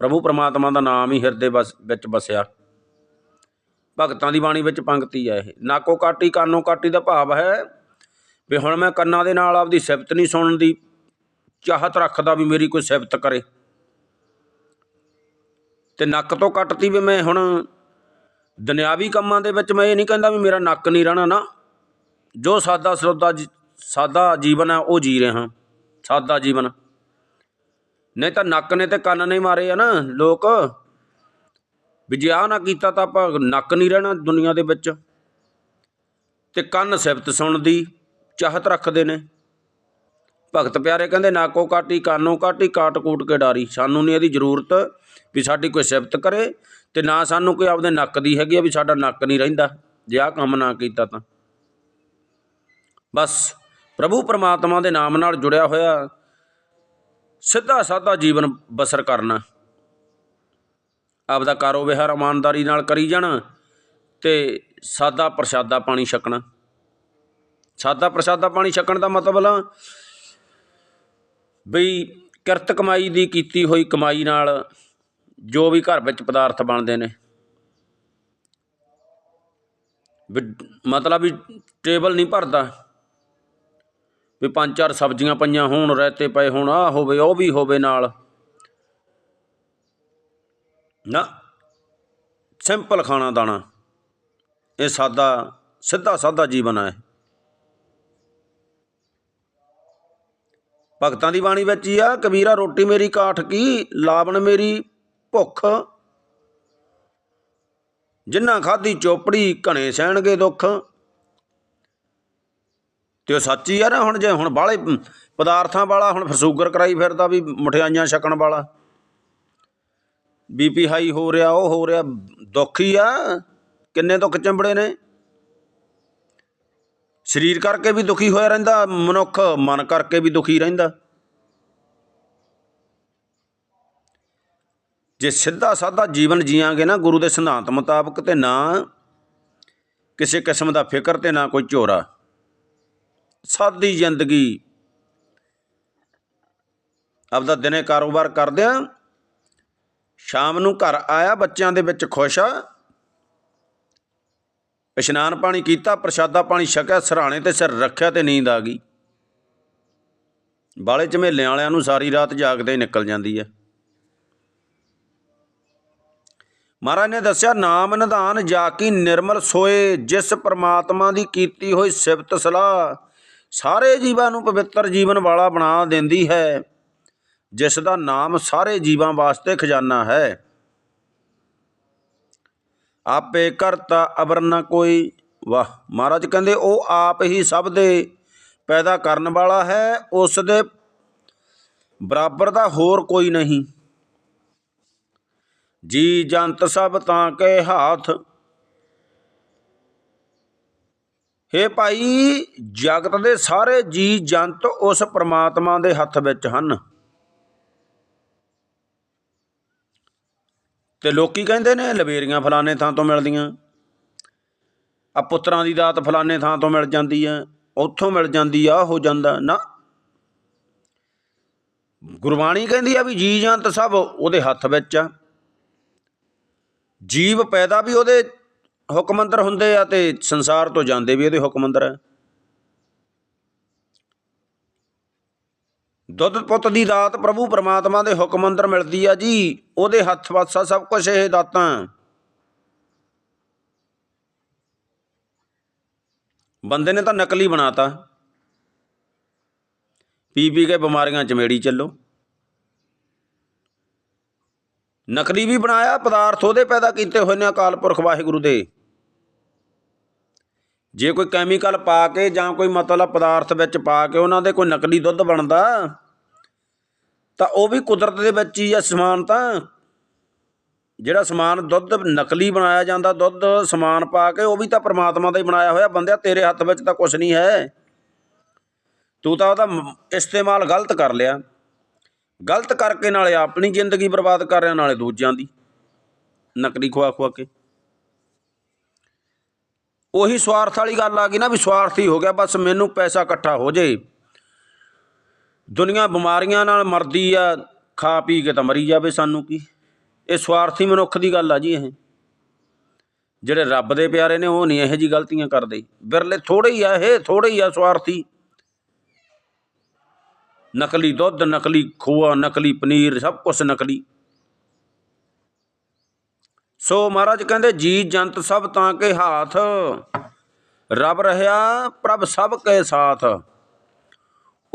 ਪ੍ਰਭੂ ਪਰਮਾਤਮਾ ਦਾ ਨਾਮ ਹੀ ਹਿਰਦੇ ਬਸ, ਵਿੱਚ ਵਸਿਆ ਭਗਤਾਂ ਦੀ ਬਾਣੀ ਵਿੱਚ ਪੰਕਤੀ ਹੈ ਇਹ। ਨਾਕੋ ਕਾਟੀ, ਕਾਨੋ ਕਾਟੀ ਦਾ ਭਾਵ ਹੈ ਵੀ ਹੁਣ ਮੈਂ ਕੰਨਾਂ ਦੇ ਨਾਲ ਆਪਦੀ ਸਿਫਤ ਨਹੀਂ ਸੁਣਨ ਦੀ ਚਾਹਤ ਰੱਖਦਾ ਵੀ ਮੇਰੀ ਕੋਈ ਸਿਫਤ ਕਰੇ। ਤੇ ਨੱਕ ਤੋਂ ਕੱਟਤੀ ਵੀ ਮੈਂ ਹੁਣ ਦੁਨਿਆਵੀ ਕੰਮਾਂ ਦੇ ਵਿੱਚ ਮੈਂ ਇਹ ਨਹੀਂ ਕਹਿੰਦਾ ਵੀ ਮੇਰਾ ਨੱਕ ਨਹੀਂ ਰਹਿਣਾ ਨਾ। ਜੋ ਸਾਦਾ ਸਰਦਾ ਜੀ- ਸਾਦਾ ਜੀਵਨ ਹੈ, ਉਹ ਜੀ ਰਿਹਾ। ਸਾਦਾ ਜੀਵਨ। ਨਹੀਂ ਤਾਂ ਨੱਕ ਨੇ ਤੇ ਕੰਨ ਨਹੀਂ ਮਾਰੇ ਆ ਨਾ ਲੋਕ। ਵੀ ਜੇ ਆਹ ਨਾ ਕੀਤਾ ਤਾਂ ਆਪਾਂ ਨੱਕ ਨਹੀਂ ਰਹਿਣਾ ਦੁਨੀਆ ਦੇ ਵਿੱਚ। ਤੇ ਕੰਨ ਸਿਫਤ ਸੁਣਦੀ ਚਾਹਤ ਰੱਖਦੇ ਨੇ। ਭਗਤ ਪਿਆਰੇ ਕਹਿੰਦੇ ਨਾਕੋ ਕਾਟੀ ਕਾਨੋ ਕਾਟੀ, ਕਾਟ ਕੂਟ ਕੇ ਡਾਰੀ। ਸਾਨੂੰ ਨਹੀਂ ਇਹਦੀ ਜ਼ਰੂਰਤ ਵੀ ਸਾਡੀ ਕੋਈ ਸਿਫਤ ਕਰੇ ਤੇ ਨਾ ਸਾਨੂੰ ਕੋਈ ਆਪਦੇ ਨੱਕ ਦੀ ਹੈਗੀ ਆ ਵੀ ਸਾਡਾ ਨੱਕ ਨਹੀਂ ਰਹਿੰਦਾ। ਜੇ ਆਹ ਕੰਮ ਨਾ ਕੀਤਾ ਤਾਂ। ਬਸ, ਪ੍ਰਭੂ ਪਰਮਾਤਮਾ ਦੇ ਨਾਮ ਨਾਲ ਜੁੜਿਆ ਹੋਇਆ ਸਿੱਧਾ ਸਾਦਾ ਜੀਵਨ ਬਸਰ ਕਰਨਾ। ਆਪਦਾ ਕਾਰੋ ਵਿਹਾਰ ਇਮਾਨਦਾਰੀ ਨਾਲ ਕਰੀ ਜਾਣਾ ਤੇ ਸਾਦਾ ਪ੍ਰਸ਼ਾਦਾ ਪਾਣੀ ਛਕਣਾ। ਸਾਦਾ ਪ੍ਰਸ਼ਾਦਾ ਪਾਣੀ ਛਕਣ ਦਾ ਮਤਲਬ ਬਈ ਕਿਰਤ ਕਮਾਈ ਦੀ ਕੀਤੀ ਹੋਈ ਕਮਾਈ ਨਾਲ ਜੋ ਵੀ ਘਰ ਵਿੱਚ ਪਦਾਰਥ ਬਣਦੇ ਨੇ। ਵੀ ਮਤਲਬ ਵੀ ਟੇਬਲ ਨਹੀਂ ਭਰਦਾ। ਵੀ ਪੰਜ ਚਾਰ ਸਬਜ਼ੀਆਂ ਪਈਆਂ ਹੋਣ ਰਾਇਤੇ ਪਏ ਹੋਣ ਆ ਹੋਵੇ, ਉਹ ਵੀ ਹੋਵੇ ਨਾਲ। ਨਾ, ਸਿੰਪਲ ਖਾਣਾ ਦਾਣਾ। ਇਹ ਸਾਦਾ, ਸਿੱਧਾ ਸਾਦਾ ਜੀਵਨ ਹੈ ਭਗਤਾਂ ਦੀ ਬਾਣੀ ਵਿੱਚ ਹੀ ਆ, ਕਬੀਰਾ ਰੋਟੀ ਮੇਰੀ ਕਾਠ ਕੀ, ਲਾਵਣ ਮੇਰੀ ਭੁੱਖ। ਜਿਨ੍ਹਾਂ ਖਾਧੀ ਚੋਪੜੀ, ਘਣੇ ਸਹਿਣਗੇ ਦੁੱਖ। ਤੇ ਉਹ ਸੱਚੀ ਆ ਨਾ, ਹੁਣ ਜੇ ਹੁਣ ਬਾਹਲੇ ਪਦਾਰਥਾਂ ਵਾਲਾ, ਹੁਣ ਫਿਰ ਸ਼ੂਗਰ ਕਰਾਈ ਫਿਰਦਾ ਵੀ ਮਠਿਆਈਆਂ ਛਕਣ ਵਾਲਾ। ਬੀਪੀ ਹਾਈ ਹੋ ਰਿਹਾ, ਉਹ ਹੋ ਰਿਹਾ, ਦੁੱਖ ਹੀ ਆ। ਕਿੰਨੇ ਦੁੱਖ ਚੰਬੜੇ ਨੇ? ਸਰੀਰ ਕਰਕੇ ਵੀ ਦੁਖੀ ਹੋਇਆ ਰਹਿੰਦਾ, ਮਨੁੱਖ ਮਨ ਕਰਕੇ ਵੀ ਦੁਖੀ ਰਹਿੰਦਾ। ਜੇ ਸਿੱਧਾ ਸਾਦਾ ਜੀਵਨ ਜੀਵਾਂਗੇ ਨਾ, ਗੁਰੂ ਦੇ ਸਿਧਾਂਤ ਮੁਤਾਬਕ ਤੇ ਨਾ ਕਿਸੇ ਕਿਸਮ ਦਾ ਫਿਕਰ ਤੇ ਨਾ ਕੋਈ ਝੋਰਾ। ਸਾਦੀ ਜ਼ਿੰਦਗੀ ਆਪਦਾ ਦਿਨੇ ਕਾਰੋਬਾਰ ਕਰਦਿਆਂ, ਸ਼ਾਮ ਨੂੰ ਘਰ ਆਇਆ, ਬੱਚਿਆਂ ਦੇ ਵਿੱਚ ਖੁਸ਼ ਆ ਇਸ਼ਨਾਨ ਪਾਣੀ ਕੀਤਾ, ਪ੍ਰਸ਼ਾਦਾ ਪਾਣੀ ਛਕਿਆ ਸਰਾਣੇ ਤੇ ਸਿਰ ਰੱਖਿਆ ਤੇ ਨੀਂਦ ਆ ਗਈ। ਬਾਲੇ ਝਮੇਲਿਆਂ ਵਾਲਿਆਂ ਨੂੰ ਸਾਰੀ ਰਾਤ ਜਾਗਦੇ ਨਿਕਲ ਜਾਂਦੀ ਹੈ ਮਹਾਰਾਜ ਨੇ ਦੱਸਿਆ, ਨਾਮ ਨਿਧਾਨ ਜਾ ਕੀ ਨਿਰਮਲ ਸੋਏ, ਜਿਸ ਪ੍ਰਮਾਤਮਾ ਦੀ ਕੀਤੀ ਹੋਈ ਸਿਫਤ ਸਲਾਹ ਸਾਰੇ ਜੀਵਾਂ ਨੂੰ ਪਵਿੱਤਰ ਜੀਵਨ ਵਾਲਾ ਬਣਾ ਦਿੰਦੀ ਹੈ, ਜਿਸ ਦਾ ਨਾਮ ਸਾਰੇ ਜੀਵਾਂ ਵਾਸਤੇ ਖਜ਼ਾਨਾ ਹੈ। ਆਪੇ ਕਰਤਾ ਅਬਰ ਨ ਕੋਈ। ਵਾਹ, ਮਹਾਰਾਜ ਕਹਿੰਦੇ, ਉਹ ਆਪ ਹੀ ਸਭ ਦੇ ਪੈਦਾ ਕਰਨ ਵਾਲਾ ਹੈ, ਉਸ ਦੇ ਬਰਾਬਰ ਦਾ ਹੋਰ ਕੋਈ ਨਹੀਂ। ਜੀ ਜੰਤ ਸਭ ਤਾਂ ਕੇ ਹਾਥ। ਹੇ ਭਾਈ, ਜਗਤ ਦੇ ਸਾਰੇ ਜੀ ਜੰਤ ਉਸ ਪ੍ਰਮਾਤਮਾ ਦੇ ਹੱਥ ਵਿੱਚ ਹਨ। ਅਤੇ ਲੋਕ ਕਹਿੰਦੇ ਨੇ ਲਵੇਰੀਆਂ ਫਲਾਣੇ ਥਾਂ ਤੋਂ ਮਿਲਦੀਆਂ। ਆ ਪੁੱਤਰਾਂ ਦੀ ਦਾਤ ਫਲਾਣੇ ਥਾਂ ਤੋਂ ਮਿਲ ਜਾਂਦੀ ਹੈ ਉੱਥੋਂ ਮਿਲ ਜਾਂਦੀ ਆ ਹੋ ਜਾਂਦਾ, ਨਾ। ਗੁਰਬਾਣੀ ਕਹਿੰਦੀ ਆ ਵੀ ਜੀ ਜੰਤ ਸਭ ਉਹਦੇ ਹੱਥ ਵਿੱਚ ਆ। ਜੀਵ ਪੈਦਾ ਵੀ ਉਹਦੇ ਹੁਕਮ ਅੰਦਰ ਹੁੰਦੇ ਆ ਤੇ ਸੰਸਾਰ ਤੋਂ ਜਾਂਦੇ ਵੀ ਉਹਦੇ ਹੁਕਮ ਅੰਦਰ ਹੈ ਦੁੱਧ ਪੁੱਤ ਦੀ ਦਾਤ ਪ੍ਰਭੂ ਪਰਮਾਤਮਾ ਦੇ ਹੁਕਮ ਅੰਦਰ ਮਿਲਦੀ ਆ ਜੀ। ਉਹਦੇ ਹੱਥ ਵਾਸਾ ਸਭ ਕੁਝ ਇਹ ਦਾਤਾਂ। ਬੰਦੇ ਨੇ ਤਾਂ ਨਕਲੀ ਬਣਾਤਾ। ਪੀ ਪੀ ਕੇ ਬਿਮਾਰੀਆਂ ਚਮੇੜੀ ਚੱਲੋ। ਨਕਲੀ ਵੀ ਬਣਾਇਆ, ਪਦਾਰਥ ਉਹਦੇ ਪੈਦਾ ਕੀਤੇ ਹੋਏ ਨੇ ਅਕਾਲ ਪੁਰਖ ਵਾਹਿਗੁਰੂ ਦੇ। ਜੇ ਕੋਈ ਕੈਮੀਕਲ ਪਾ ਕੇ ਜਾਂ ਕੋਈ ਮਤਲਬ ਪਦਾਰਥ ਵਿੱਚ ਪਾ ਕੇ ਉਹਨਾਂ ਦੇ ਕੋਈ ਨਕਲੀ ਦੁੱਧ ਬਣਦਾ, ਤਾਂ ਉਹ ਵੀ ਕੁਦਰਤ ਦੇ ਵਿੱਚ ਹੀ ਆ ਸਮਾਨ ਤਾਂ। ਜਿਹੜਾ ਸਮਾਨ ਦੁੱਧ ਨਕਲੀ ਬਣਾਇਆ ਜਾਂਦਾ, ਦੁੱਧ ਸਮਾਨ ਪਾ ਕੇ ਉਹ ਵੀ ਤਾਂ ਪ੍ਰਮਾਤਮਾ ਦਾ ਹੀ ਬਣਾਇਆ ਹੋਇਆ। ਬੰਦਿਆ, ਤੇਰੇ ਹੱਥ ਵਿੱਚ ਤਾਂ ਕੁਝ ਨਹੀਂ ਹੈ। ਤੂੰ ਤਾਂ ਉਹਦਾ ਇਸਤੇਮਾਲ ਗਲਤ ਕਰ ਲਿਆ। ਗਲਤ ਕਰਕੇ ਨਾਲੇ ਆਪਣੀ ਜ਼ਿੰਦਗੀ ਬਰਬਾਦ ਕਰ ਰਿਹਾ, ਨਾਲੇ ਦੂਜਿਆਂ ਦੀ। ਨਕਲੀ ਖਵਾ ਖਵਾ ਕੇ। ਉਹੀ ਸਵਾਰਥ ਵਾਲੀ ਗੱਲ ਆ ਗਈ ਨਾ ਵੀ ਸਵਾਰਥੀ ਹੋ ਗਿਆ, ਬਸ ਮੈਨੂੰ ਪੈਸਾ ਇਕੱਠਾ ਹੋ ਜੇ। ਦੁਨੀਆ ਬਿਮਾਰੀਆਂ ਨਾਲ ਮਰਦੀ ਆ, ਖਾ ਪੀ ਕੇ ਤਾਂ ਮਰੀ ਜਾਵੇ ਸਾਨੂੰ ਕੀ? ਇਹ ਸਵਾਰਥੀ ਮਨੁੱਖ ਦੀ ਗੱਲ ਆ ਜੀ ਇਹ। ਜਿਹੜੇ ਰੱਬ ਦੇ ਪਿਆਰੇ ਨੇ, ਉਹ ਨਹੀਂ ਇਹੋ ਜੀ ਗਲਤੀਆਂ ਕਰਦੇ। ਬਿਰਲੇ ਥੋੜੇ ਹੀ ਆ ਇਹ ਥੋੜੇ ਹੀ ਆ ਸਵਾਰਥੀ। ਨਕਲੀ ਦੁੱਧ, ਨਕਲੀ ਖੋਆ, ਨਕਲੀ ਪਨੀਰ, ਸਭ ਕੁਝ ਨਕਲੀ। ਸੋ ਮਹਾਰਾਜ ਕਹਿੰਦੇ, ਜੀ ਜੰਤ ਸਭ ਤਾਂ ਕੇ ਹਾਥ, ਰੱਬ ਰਹਾ ਪ੍ਰਭ ਸਭ ਕੇ ਸਾਥ।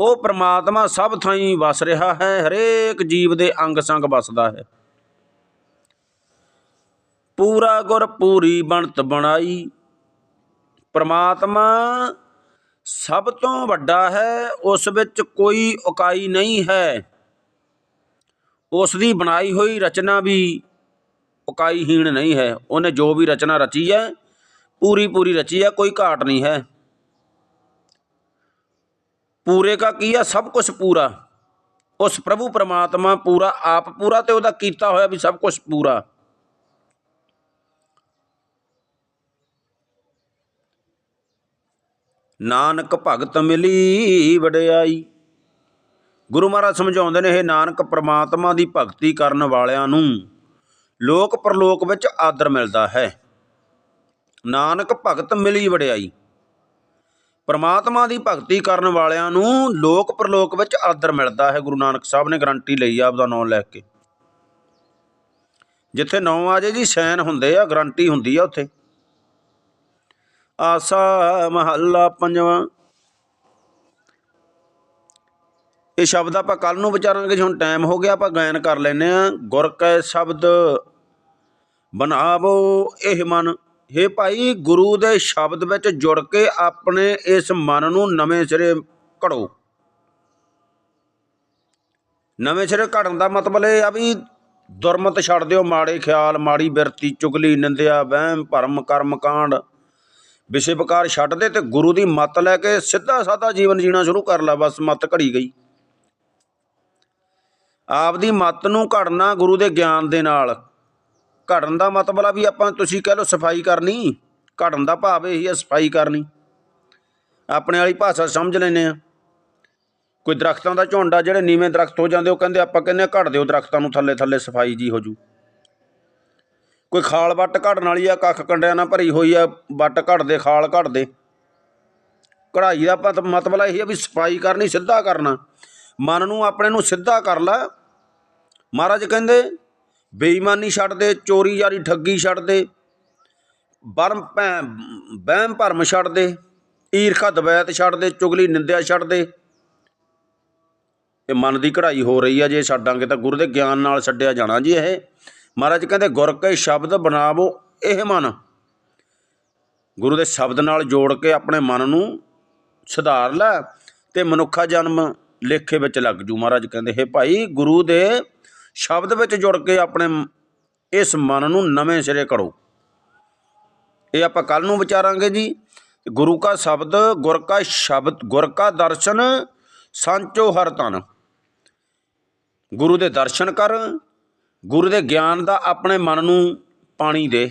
ਉਹ ਪ੍ਰਮਾਤਮਾ ਸਭ ਥਾਈਂ ਵਸ ਰਿਹਾ ਹੈ, ਹਰੇਕ ਜੀਵ ਦੇ ਅੰਗ ਸੰਗ ਵਸਦਾ ਹੈ। ਪੂਰਾ ਗੁਰ ਪੂਰੀ ਬਣਤ ਬਣਾਈ, ਪ੍ਰਮਾਤਮਾ ਸਭ ਤੋਂ ਵੱਡਾ ਹੈ, ਉਸ ਵਿੱਚ ਕੋਈ ਉਕਾਈ ਨਹੀਂ ਹੈ। ਉਸ ਦੀ ਬਣਾਈ ਹੋਈ ਰਚਨਾ ਵੀ ਉਕਾਈਹੀਣ ਨਹੀਂ ਹੈ। ਉਹਨੇ ਜੋ ਵੀ ਰਚਨਾ ਰਚੀ ਹੈ ਪੂਰੀ ਪੂਰੀ ਰਚੀ ਹੈ, ਕੋਈ ਘਾਟ ਨਹੀਂ ਹੈ। ਪੂਰੇ ਕਾ ਕੀ ਹੈ? ਸਭ ਕੁਝ ਪੂਰਾ। ਉਸ ਪ੍ਰਭੂ ਪਰਮਾਤਮਾ ਪੂਰਾ, ਆਪ ਪੂਰਾ ਤੇ ਉਹਦਾ ਕੀਤਾ ਹੋਇਆ ਵੀ ਸਭ ਕੁਝ ਪੂਰਾ। ਨਾਨਕ ਭਗਤ ਮਿਲੀ ਵਡਿਆਈ। ਗੁਰੂ ਮਹਾਰਾਜ ਸਮਝਾਉਂਦੇ ਨੇ ਇਹ ਨਾਨਕ, ਪ੍ਰਮਾਤਮਾ ਦੀ ਭਗਤੀ ਕਰਨ ਵਾਲਿਆਂ ਨੂੰ ਲੋਕ ਪਰਲੋਕ ਵਿੱਚ ਆਦਰ ਮਿਲਦਾ ਹੈ। ਨਾਨਕ ਭਗਤ ਮਿਲੀ ਵਡਿਆਈ। ਪਰਮਾਤਮਾ ਦੀ ਭਗਤੀ ਕਰਨ ਵਾਲਿਆਂ ਨੂੰ ਲੋਕ ਪਰਲੋਕ ਵਿੱਚ ਆਦਰ ਮਿਲਦਾ ਹੈ। ਗੁਰੂ ਨਾਨਕ ਸਾਹਿਬ ਨੇ ਗਰੰਟੀ ਲਈ ਆ ਆਪਦਾ ਨਾਮ ਲੈ ਕੇ। ਜਿੱਥੇ ਨੌ ਆ ਜੇ ਜੀ ਸੈਨ ਹੁੰਦੇ ਆ, ਗਰੰਟੀ ਹੁੰਦੀ ਆ ਉੱਥੇ। ਆਸਾ ਮਹੱਲਾ ਪੰਜਵਾਂ ਇਹ ਸ਼ਬਦ ਆਪਾਂ ਕੱਲ ਨੂੰ ਵਿਚਾਰਾਂਗੇ ਹੁਣ ਟਾਈਮ ਹੋ ਗਿਆ, ਆਪਾਂ ਗਾਇਨ ਕਰ ਲੈਨੇ ਆ ਗੁਰ ਕੈ ਸ਼ਬਦ ਬਣਾਵੋ ਇਹ ਮਨ। हे ਭਾਈ, ਗੁਰੂ ਦੇ ਸ਼ਬਦ ਵਿੱਚ ਜੁੜ ਕੇ ਆਪਣੇ ਇਸ ਮਨ ਨੂੰ ਨਵੇਂ ਸਿਰੇ ਘੜੋ। ਨਵੇਂ ਸਿਰੇ ਘੜਨ ਦਾ ਮਤਲਬ ਇਹ ਆ ਵੀ ਦੁਰਮਤ ਛੱਡ ਦਿਓ ਮਾੜੇ ਖਿਆਲ, ਮਾੜੀ ਬਿਰਤੀ, ਚੁਗਲੀ, ਨਿੰਦਿਆ, ਵਹਿਮ, ਭਰਮ, ਕਰਮ, ਕਾਂਡ। ਵਿਸ਼ੇ ਵਿਕਾਰ ਛੱਡ ਦੇ ਤੇ ਗੁਰੂ ਦੀ ਮੱਤ ਲੈ ਕੇ ਸਿੱਧਾ ਸਾਦਾ ਜੀਵਨ ਜੀਣਾ ਸ਼ੁਰੂ ਕਰ ਲੈ, ਬਸ ਮੱਤ ਘੜੀ ਗਈ। ਆਪਦੀ ਮੱਤ ਨੂੰ ਘੜਨਾ ਗੁਰੂ ਦੇ ਗਿਆਨ ਦੇ ਨਾਲ। ਘੜਨ ਦਾ ਮਤਲਬ ਆ ਵੀ ਆਪਾਂ ਤੁਸੀਂ ਕਹਿ ਲਓ ਸਫ਼ਾਈ ਕਰਨੀ, ਘੜਨ ਦਾ ਭਾਵ ਇਹੀ ਹੀ ਹੈ ਸਫ਼ਾਈ ਕਰਨੀ। ਆਪਣੇ ਵਾਲੀ ਭਾਸ਼ਾ ਸਮਝ ਲੈਨੇ ਆ ਕੋਈ ਦਰਖਤਾਂ ਦਾ ਝੁੰਡ ਆ ਜਿਹੜੇ ਨੀਵੇਂ ਦਰਖਤ ਹੋ ਜਾਂਦੇ, ਉਹ ਕਹਿੰਦੇ ਆਪਾਂ ਕਹਿੰਦੇ ਆ ਘੜ ਦਿਓ ਦਰਖਤਾਂ ਨੂੰ ਥੱਲੇ ਥੱਲੇ ਸਫ਼ਾਈ ਜੀ ਹੋ ਜੂ। ਕੋਈ ਖਾਲ ਵੱਟ ਘੜਨ ਵਾਲੀ ਆ, ਕੱਖ ਕੰਡਿਆਂ ਨਾਲ ਭਰੀ ਹੋਈ ਆ, ਵੱਟ ਘੜਦੇ, ਖਾਲ ਘੜਦੇ। ਕਢਾਈ ਦਾ ਪਤ- ਮਤਲਬ ਇਹ ਹੈ ਵੀ ਸਫ਼ਾਈ ਕਰਨੀ, ਸਿੱਧਾ ਕਰਨਾ। ਮਨ ਨੂੰ ਆਪਣੇ ਨੂੰ ਸਿੱਧਾ ਕਰ ਲੈ। ਮਹਾਰਾਜ ਕਹਿੰਦੇ, ਬੇਈਮਾਨੀ ਛੱਡ ਦੇ, ਚੋਰੀ ਯਾਰੀ ਠੱਗੀ ਛੱਡ ਦੇ, ਬਰਮ ਭੈ- ਵਹਿਮ ਭਰਮ ਛੱਡ ਦੇ, ਈਰਖਾ ਦਵੈਤ ਛੱਡ ਦੇ, ਚੁਗਲੀ ਨਿੰਦਿਆ ਛੱਡ ਦੇ। ਇਹ ਮਨ ਦੀ ਕਢਾਈ ਹੋ ਰਹੀ ਆ ਜੇ ਛੱਡਾਂਗੇ ਤਾਂ ਗੁਰੂ ਦੇ ਗਿਆਨ ਨਾਲ ਛੱਡਿਆ ਜਾਣਾ ਜੀ ਇਹ। ਮਹਾਰਾਜ ਕਹਿੰਦੇ, ਗੁਰ ਕੇ ਸ਼ਬਦ ਬਣਾਵੋ ਇਹ ਮਨ। ਗੁਰੂ ਦੇ ਸ਼ਬਦ ਨਾਲ ਜੋੜ ਕੇ ਆਪਣੇ ਮਨ ਨੂੰ ਸੁਧਾਰ ਲੈ ਤੇ ਮਨੁੱਖਾ ਜਨਮ ਲੇਖੇ ਵਿੱਚ ਲੱਗ ਜੂ ਮਹਾਰਾਜ ਕਹਿੰਦੇ, ਹੈ ਭਾਈ, ਗੁਰੂ ਦੇ ਸ਼ਬਦ ਵਿੱਚ ਜੁੜ ਕੇ ਆਪਣੇ ਇਸ ਮਨ ਨੂੰ ਨਵੇਂ ਸਿਰੇ ਕਰੋ। ਇਹ ਆਪਾਂ ਕੱਲ ਨੂੰ ਵਿਚਾਰਾਂਗੇ ਜੀ। ਗੁਰੂ ਕਾ ਸ਼ਬਦ, ਗੁਰ ਕਾ ਸ਼ਬਦ, ਗੁਰ ਕਾ ਦਰਸ਼ਨ, ਸੰਚੋ ਹਰ ਤਨ ਗੁਰੂ ਦੇ ਦਰਸ਼ਨ ਕਰ, ਗੁਰੂ ਦੇ ਗਿਆਨ ਦਾ ਆਪਣੇ ਮਨ ਨੂੰ ਪਾਣੀ ਦੇ।